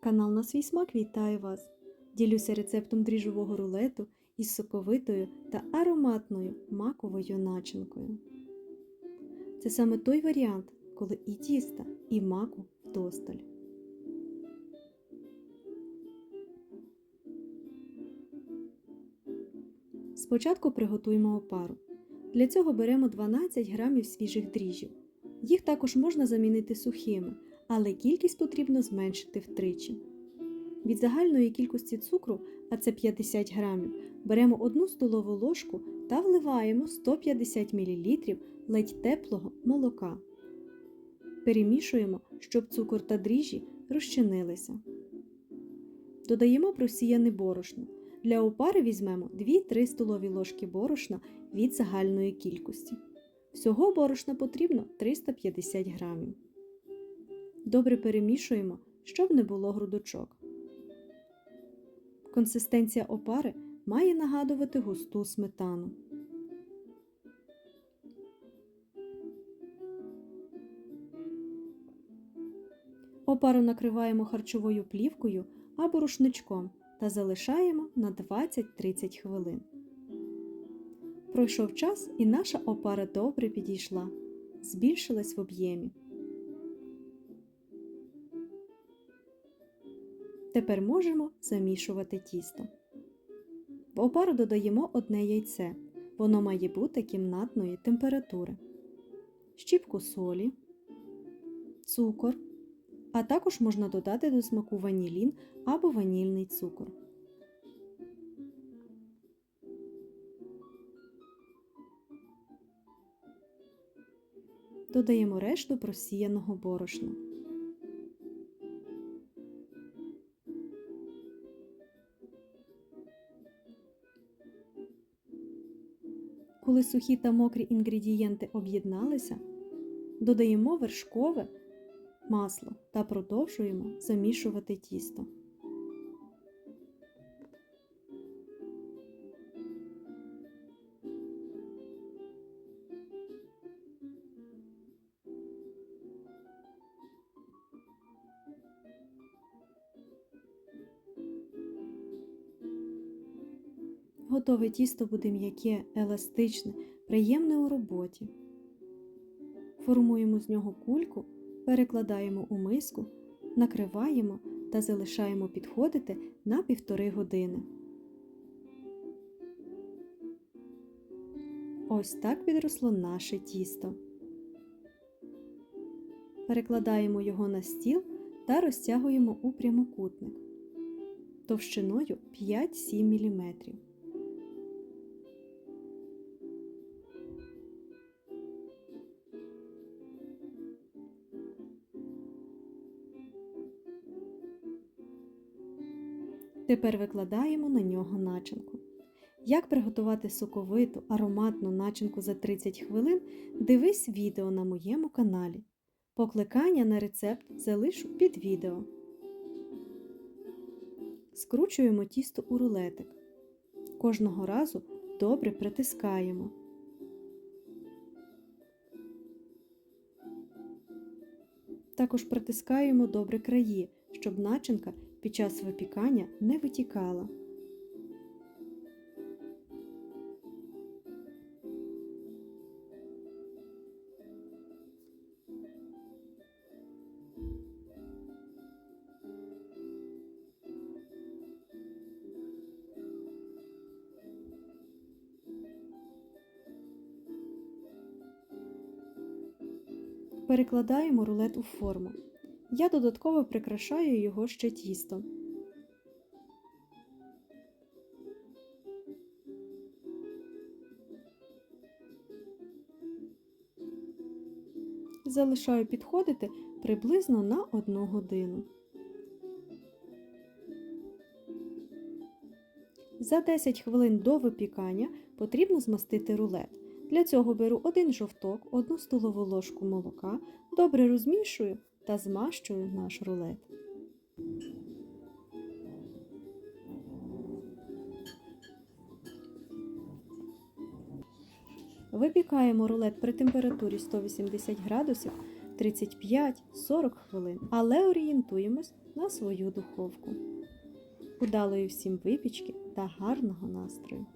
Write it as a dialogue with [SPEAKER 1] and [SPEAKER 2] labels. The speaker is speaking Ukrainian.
[SPEAKER 1] Канал на свій смак вітає вас! Ділюся рецептом дріжджового рулету із соковитою та ароматною маковою начинкою. Це саме той варіант, коли і тіста, і маку вдосталь. Спочатку приготуємо опару. Для цього беремо 12 грамів свіжих дріжджів. Їх також можна замінити сухими, але кількість потрібно зменшити втричі. Від загальної кількості цукру, а це 50 грамів, беремо 1 столову ложку та вливаємо 150 мл ледь теплого молока. Перемішуємо, щоб цукор та дріжджі розчинилися. Додаємо просіяне борошно. Для опари візьмемо 2-3 столові ложки борошна від загальної кількості. Всього борошна потрібно 350 грамів. Добре перемішуємо, щоб не було грудочок. Консистенція опари має нагадувати густу сметану. Опару накриваємо харчовою плівкою або рушничком та залишаємо на 20-30 хвилин. Пройшов час і наша опара добре підійшла, збільшилась в об'ємі. Тепер можемо замішувати тісто. В опару додаємо одне яйце. Воно має бути кімнатної температури, щіпку солі, цукор, а також можна додати до смаку ванілін або ванільний цукор. Додаємо решту просіяного борошна. Коли сухі та мокрі інгредієнти об'єдналися, додаємо вершкове масло та продовжуємо замішувати тісто. Готове тісто буде м'яке, еластичне, приємне у роботі. Формуємо з нього кульку, перекладаємо у миску, накриваємо та залишаємо підходити на півтори години. Ось так підросло наше тісто. Перекладаємо його на стіл та розтягуємо у прямокутник товщиною 5-7 мм. Тепер викладаємо на нього начинку. Як приготувати соковиту ароматну начинку за 30 хвилин, дивись відео на моєму каналі. Покликання на рецепт залишу під відео. Скручуємо тісто у рулетик. Кожного разу добре притискаємо. Також притискаємо добре краї, щоб начинка під час випікання не витікала. Перекладаємо рулет у форму. Я додатково прикрашаю його ще тістом. Залишаю підходити приблизно на 1 годину. За 10 хвилин до випікання потрібно змастити рулет. Для цього беру один жовток, 1 столову ложку молока, добре розмішую та змащую наш рулет. Випікаємо рулет при температурі 180 градусів 35-40 хвилин, але орієнтуємось на свою духовку. Удалої всім випічки та гарного настрою!